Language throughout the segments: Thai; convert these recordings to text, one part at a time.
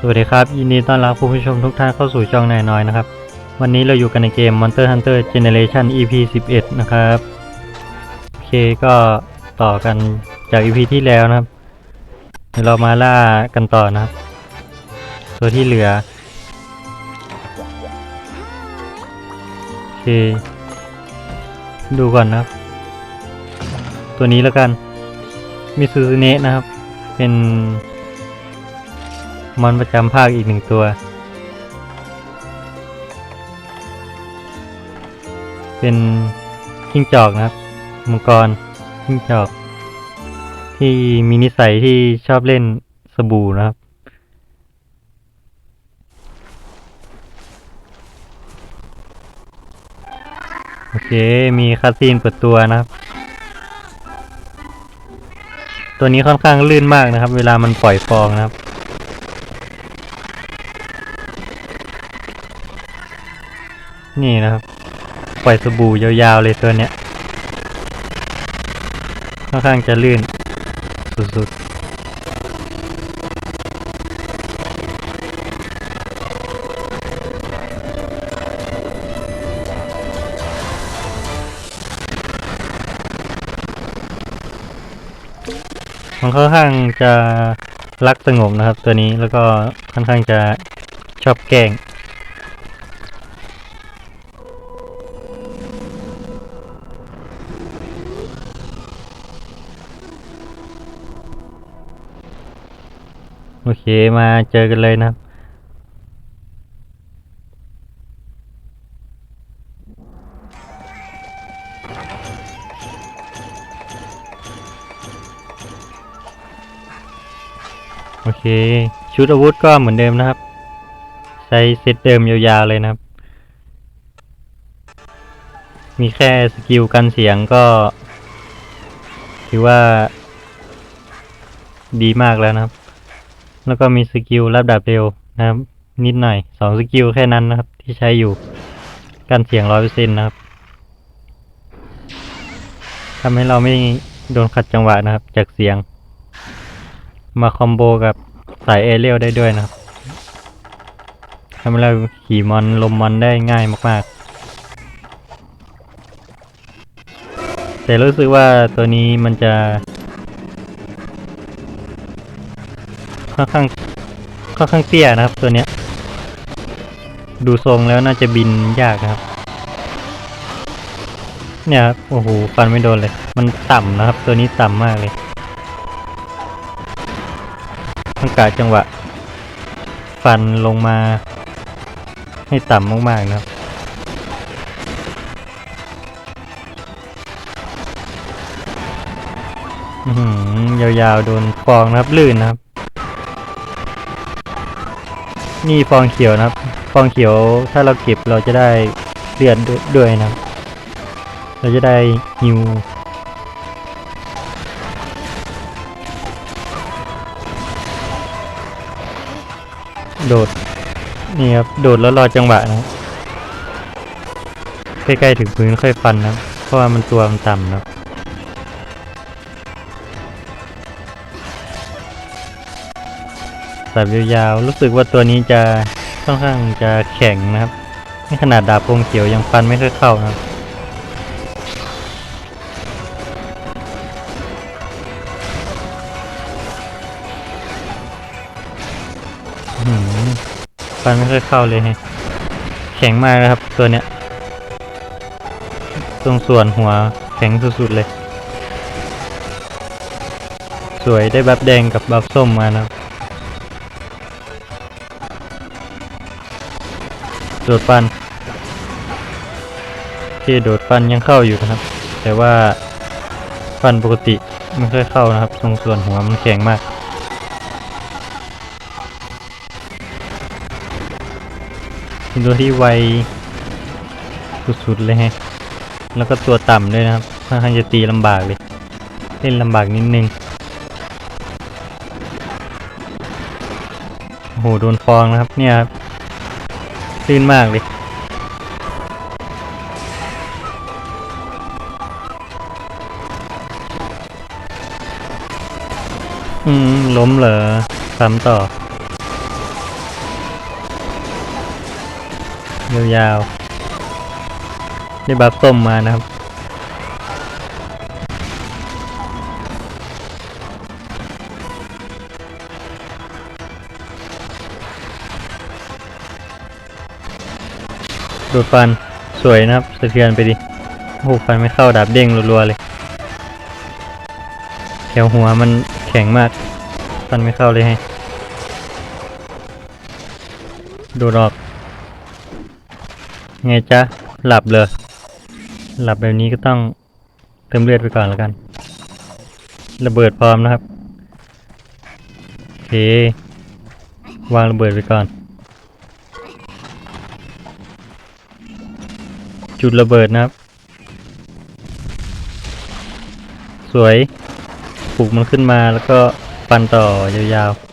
สวัสดีครับ ยินดีต้อนรับผู้ชมทุกท่านเข้าสู่ช่องนายน้อยนะครับ วันนี้เราอยู่กันในเกม Monster Hunter Generation EP 11 นะครับ โอเคก็ต่อกันจาก EP ที่แล้วนะครับ เดี๋ยวเรามาล่ากันต่อนะครับ ตัวที่เหลือ โอเค ดูก่อนนะครับ ตัวนี้แล้วกันมิซูซุเนะนะครับ เป็น มอนประจำภาคอีกหนึ่งตัว เป็นกิ้งจอกนะครับ มังกรกิ้งจอก ที่มีนิสัยที่ชอบเล่นสบู่นะครับ โอเค มีคาซีนเปิดตัวนะครับ ตัวนี้ค่อนข้างลื่นมากนะครับ เวลามันปล่อยฟองนะครับ นี่นะครับ ปล่อยสบู่ยาวๆเลยตัวเนี้ยค่อนข้างจะลื่น สุดๆมันค่อนข้างจะรักสงบนะครับ ตัวนี้แล้วก็ค่อนข้างจะชอบแกล้ง โอเคมาเจอกันเลยนะครับ โอเค ชุดอาวุธก็เหมือนเดิมนะครับ ใช้เซตเดิมยาวๆเลยนะครับ มีแค่สกิลกันเสียงก็ ถือว่า ดีมากแล้วนะครับ แล้วก็มีสกิลรับดาบเร็วนะครับ นิดหน่อยสองสกิลแค่นั้นนะครับ ที่ใช้อยู่กันเสียงร้อยเปอร์เซ็นต์นะครับทำให้เราไม่โดนขัดจังหวะนะครับ จากเสียง มาคอมโบกับสายเอเรียลได้ด้วยนะครับทำให้เราขี่มอนลมมอนได้ง่ายมาก ๆ แต่รู้สึกว่าตัวนี้มันจะ ค่อนข้างค่อนข้างเตี้ยนะครับ ตัวเนี้ย ดูทรงแล้วน่าจะบินยากครับ เนี่ยครับโอ้โหฟันไม่โดนเลย มันต่ำนะครับ ตัวนี้ต่ำมากเลยต้องการจังหวะ ฟันลงมา ให้ต่ำมากๆนะครับอือหือยาวๆ โดนฟองนะครับลื่นนะครับ นี่ฟองเขียวนะครับ ฟองเขียวถ้าเราเก็บเราจะได้เลือดด้วยนะ เราจะได้ฮิวโดด นี่ครับ โดดแล้วรอจังหวะนะใกล้ๆถึงพื้นค่อยฟันนะ เพราะว่ามันตัวมันต่ำนะ สับยาวๆรู้สึกว่าตัวนี้จะค่อนข้างจะแข็งนะครับนี่ขนาดดาบพงเขียวยังฟันไม่ค่อยเข้านะครับอื้อหือฟันไม่ค่อยเข้าเลยฮะแข็งมากนะครับตัวเนี้ย ตรงส่วนหัวแข็งสุดๆเลย สวยได้บัฟแดงกับบัฟส้มมานะครับ โดดฟันที่โดดฟันยังเข้าอยู่นะครับ แต่ว่าฟันปกติไม่ค่อยเข้านะครับ ตรงส่วนหัวมันแข็งมากเป็นตัวที่ไวสุดๆเลยฮะ แล้วก็ตัวต่ำด้วยนะครับค่อนข้างจะตีลำบากเลย เล่นลำบากนิดนึงโอ้โหโดนฟองนะครับเนี่ยครับ ลื่นมากเลยอืม ล้มเหรอซ้ำต่อยาวๆได้บัฟต้มมานะครับ ดูดฟันสวยนะครับสะเทือนไปดิโอ้โหฟันไม่เข้าดาบเด้งรัวๆเลยแถวหัวมันแข็งมากฟันไม่เข้าเลยให้ดูดออก ไงจ๊ะ หลับเลย หลับแบบนี้ก็ต้องเติมเลือดไปก่อนแล้วกัน ระเบิดพร้อมนะครับ โอเค วางระเบิดไปก่อน จุดระเบิดนะครับ สวยปลุกมันขึ้นมาแล้วก็ฟันต่อยาวๆ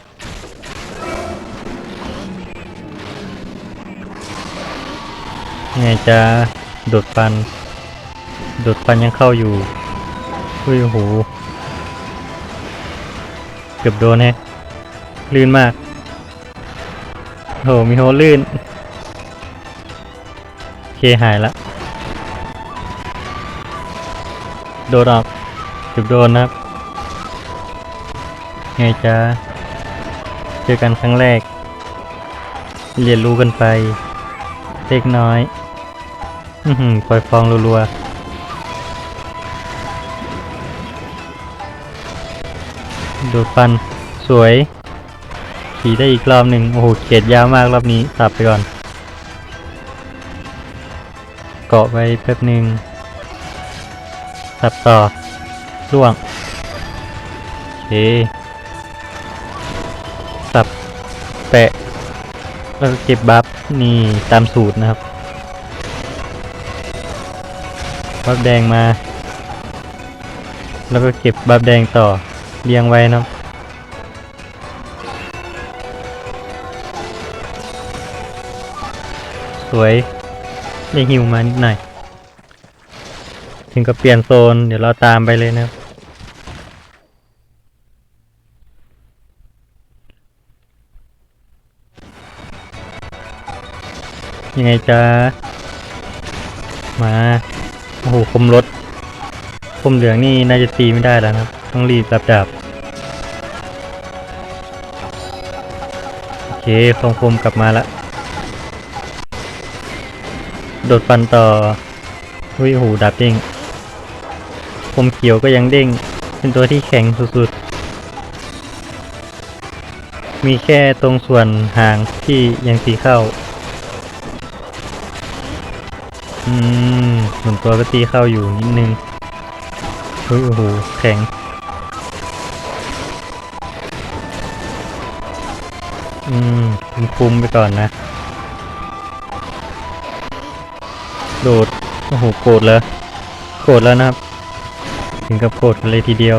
ไงจะโดดฟัน โดดฟันยังเข้าอยู่อุ้ยโอ้โห เกือบโดนแฮะลื่นมากโหมีโหลื่น โอเค หายละ ดนออกเกือบโดนนะครับ ไงจะเจอกันครั้งแรก เรียนรู้กันไป เล็กน้อย อือหือปล่อยฟองรัวๆดูดฟันสวย ขี่ได้อีกรอบหนึ่งโอ้โหเกียดยาวมากรอบนี้สับไปก่อน เกาะไว้แป๊บหนึ่ง สับต่อล่วงโอเคสับแปะแล้วก็เก็บบัฟนี่ตามสูตรนะครับบัฟแดงมา แล้วก็เก็บบัฟแดงต่อเรียงไว้นะครับสวยได้ฮิวมานิดหน่อย ถึงกับเปลี่ยนโซน เดี๋ยวเราตามไปเลยนะครับ ยังไงจะมา โอ้โห คมรถ คมเหลืองนี่น่าจะตีไม่ได้แล้วนะครับ ต้องรีบรับดาบโอเคคมคมกลับมาละ โดดฟันต่อ อุ้ยโหดาบเด้ง คมเขียวก็ยังเด้ง เป็นตัวที่แข็งสุดๆ มีแค่ตรงส่วนหางที่ยังตีเข้า อืมส่วนตัวก็ตีเข้าอยู่นิดนึงอุ้ยโอ้โห แข็งอืมคุมไปก่อนนะ โดด โอ้โห โกรธแล้ว โกรธแล้วนะครับ ถึงกับโกรธกันเลยทีเดียว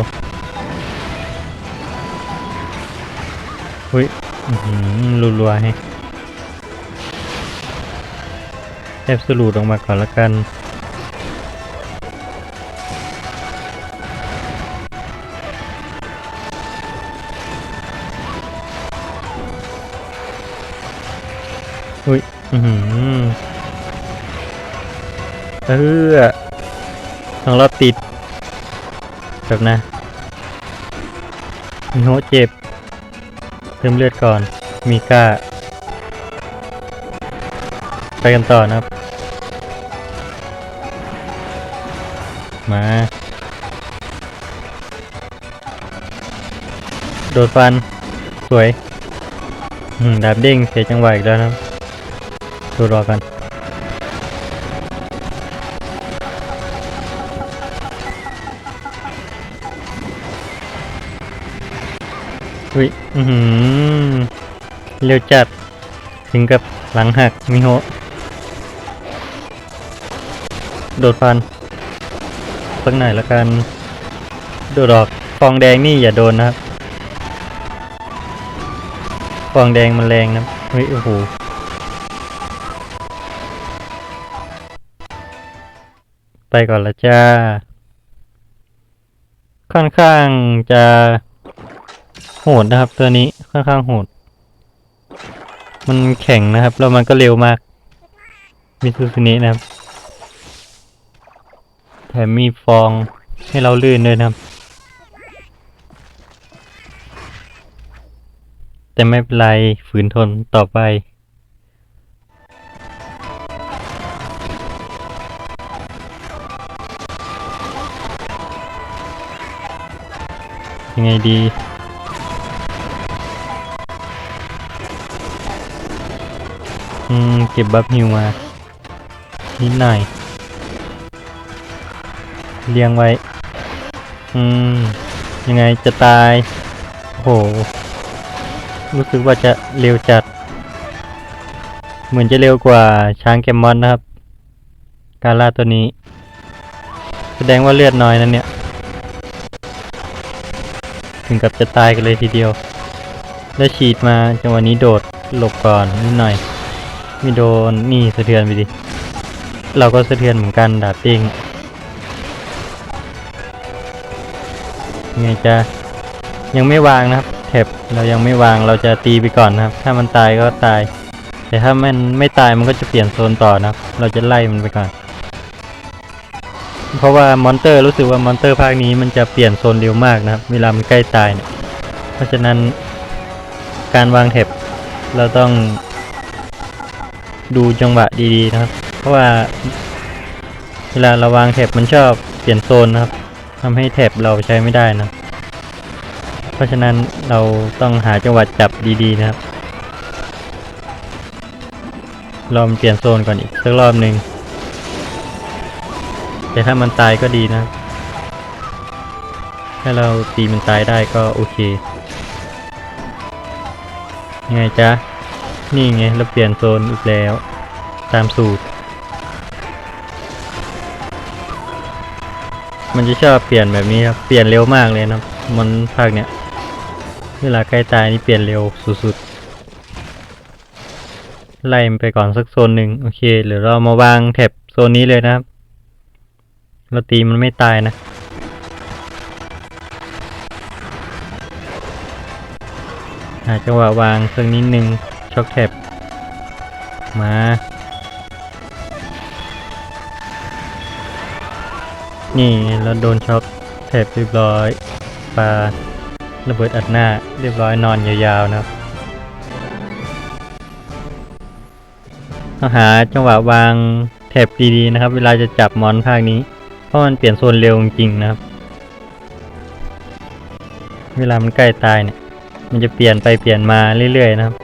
อุ้ยรัวๆให้แอบสลูดออกมาก่อนละกัน อุ้ย อือหือเออสองรอบติด แบบนะมีโหเจ็บ เติมเลือดก่อน มีก้า ไปกันต่อนะครับ มา โดดฟัน สวย อืม ดาบเด้งเสียจังหวะอีกแล้วนะครับดูรอกัน อุ้ยอือหือเร็วจัด ถึงกับหลังหักมิโฮโดดฟันสักหน่อยละกัน โดดออกฟองแดงนี่อย่าโดนนะครับ ฟองแดงมันแรงนะเฮ้ยโอ้โหไปก่อนละจ้า ค่อนข้างจะ หดนะครับ ตัวนี้ค่อนข้างโหด มันแข็งนะครับ แล้วมันก็เร็วมากมิซูซุเนะนะครับ แถมมีฟองให้เราลื่นด้วยนะครับ แต่ไม่เป็นไรฝืนทนต่อไปยังไงดี ก็บบัฟฮิวมา นิดหน่อยเรียงไว้ อืม ยังไงจะตาย โห รู้สึกว่าจะเร็วจัด เหมือนจะเร็วกว่าช้างแกมมอนนะครับ การล่าตัวนี้ แสดงว่าเลือดน้อยนั่นเนี่ย ถึงกับจะตายกันเลยทีเดียว แล้วฉีดมาจังหวะนี้โดดหลบก่อนนิดหน่อย ม่โดนนี่สะเทือนไปดิ เราก็สะเทือนเหมือนกันดาบเองยังไงจะยังไม่วางนะครับแท็บเรายังไม่วางเราจะตีไปก่อนนะครับ ถ้ามันตายก็ตาย แต่ถ้ามันไม่ตายมันก็จะเปลี่ยนโซนต่อนะครับ เราจะไล่มันไปก่อน เพราะว่ามอนเตอร์รู้สึกว่ามอนเตอร์ภาคนี้มันจะเปลี่ยนโซนเร็วมากนะครับ เวลามันใกล้ตายเนี่ยเพราะฉะนั้นการวางแท็บเราต้อง ดูจังหวะดีๆนะครับ เพราะว่าเวลาเราวางแท็บมันชอบเปลี่ยนโซนนะครับทำให้แท็บเราใช้ไม่ได้นะ เพราะฉะนั้นเราต้องหาจังหวะจับดีๆนะครับลองเปลี่ยนโซนก่อนอีกสักรอบหนึ่งแต่ถ้ามันตายก็ดีนะ ถ้าเราตีมันตายได้ก็โอเคยังไงจ๊ะ นี่ไง เราเปลี่ยนโซนอีกแล้ว ตามสูตร มันจะชอบเปลี่ยนแบบนี้ครับ เปลี่ยนเร็วมากเลยนะมันภาคเนี้ย เวลาใกล้ตายนี่เปลี่ยนเร็วสุดๆ ไล่มันไปก่อนสักโซนหนึ่งโอเคเดี๋ยวเรามาวางแท็บโซนนี้เลยนะครับ เราตีมันไม่ตายนะหาจังหวะวางสักนิดนึง ช็อกแท็บมานี่เราโดนช็อกแท็บเรียบร้อยปลาระเบิดอัดหน้าเรียบร้อยนอนยาวๆนะต้องหาจังหวะวางแท็บดีๆนะครับ เวลาจะจับมอนภาคนี้ เพราะมันเปลี่ยนโซนเร็วจริงๆนะครับ เวลามันใกล้ตายเนี่ย มันจะเปลี่ยนไปเปลี่ยนมาเรื่อยๆนะครับ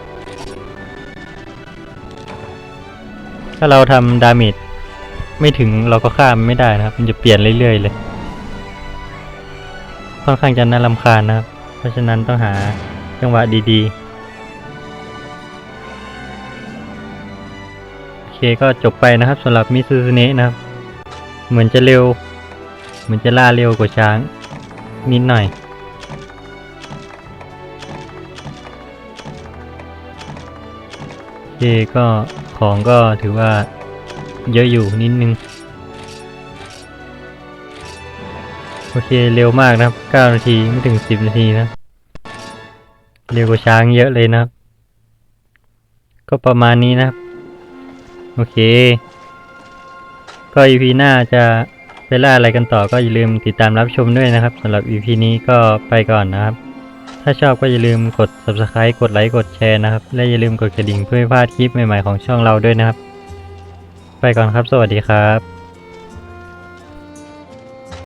ถ้าเราทำดาเมจไม่ถึงเราก็ข้ามันไม่ได้นะครับ มันจะเปลี่ยนเรื่อยๆเลย ค่อนข้างจะน่ารำคาญนะครับ เพราะฉะนั้นต้องหาจังหวะดีๆ โอเคก็จบไปนะครับสำหรับมิซูซุเนะนะครับ เหมือนจะเร็ว เหมือนจะล่าเร็วกว่าช้าง นิดหน่อยโอเคก็ ของก็ถือว่าเยอะอยู่นิดนึง โอเคเร็วมากนะครับ 9 นาทีไม่ถึง 10 นาทีนะ เร็วกว่าช้างเยอะเลยนะครับ ก็ประมาณนี้นะครับ โอเค ก็ EP หน้าจะไปล่าอะไรกันต่อก็อย่าลืมติดตามรับชมด้วยนะครับสำหรับ EP นี้ก็ไปก่อนนะครับ ถ้าชอบก็อย่าลืมกด subscribe กดไลค์กดแชร์นะครับ และอย่าลืมกดกระดิ่งเพื่อไม่พลาดคลิปใหม่ๆของช่องเราด้วยนะครับ ไปก่อนครับ สวัสดีครับ